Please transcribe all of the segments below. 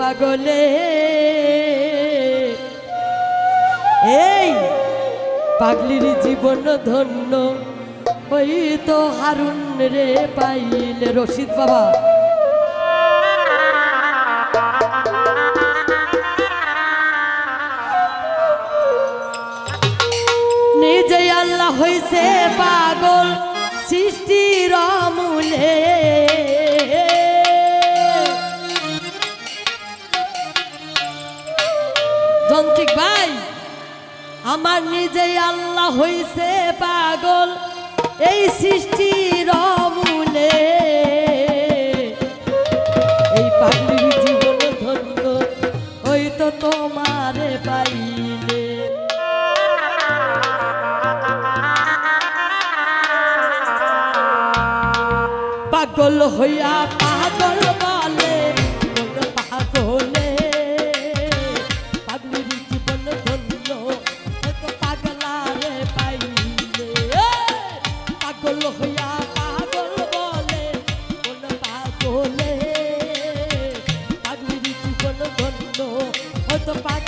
পাগলে। এই পাগলির জীবন ধন্য ওই তো হারুন রে পাইলে রশিদ বাবা। নিজে আল্লাহ হইছে পাগল। আমার নিজে আল্লাহ হইছে পাগল, এই সৃষ্টি রমুলে এই পাগলির জীবন ধন্য, ওই তো তোমারে পাইলে। পাগল হইয়া পাগল the fire.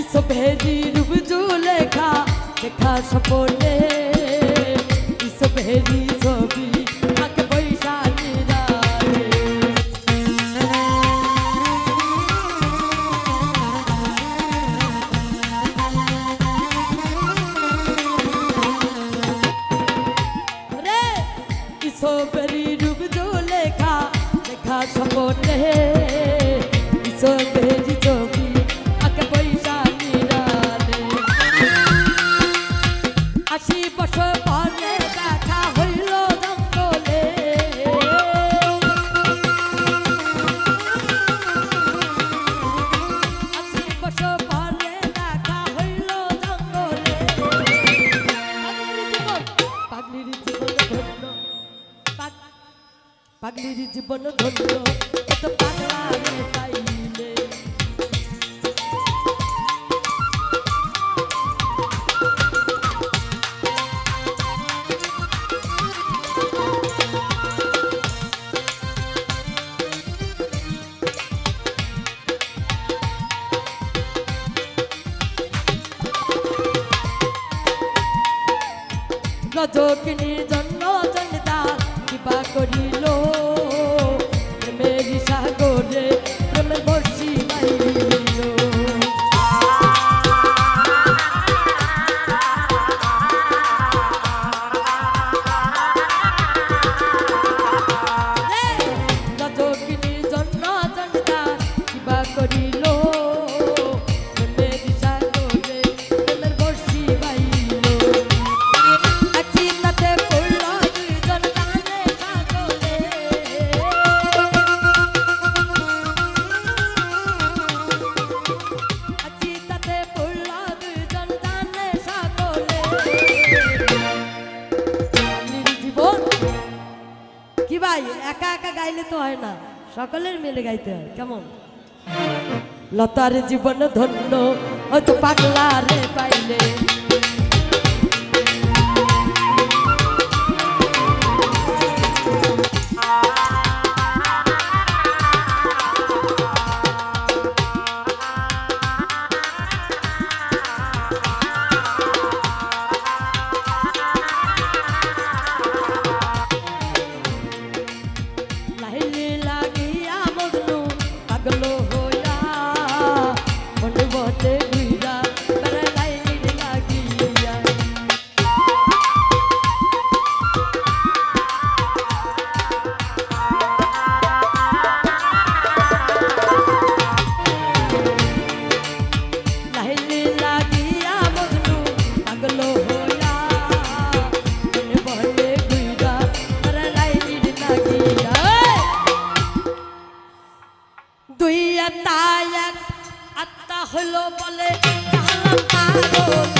ইসবেরি রূপ জুলেখা দেখা সপলে ইসবেরি ছবি সবরি রূপ জুলেখা দেখা সপনে চাকরির জীবন ধন্য এত পাগলা পাইলে। রজকিনী জন একা একা গাইলে তো হয় না। সকলের মিলে গাইতে হয়, কেমন? লতার জীবন ধন্য পাগলা রে পাইলে। হলো বলে পাগলে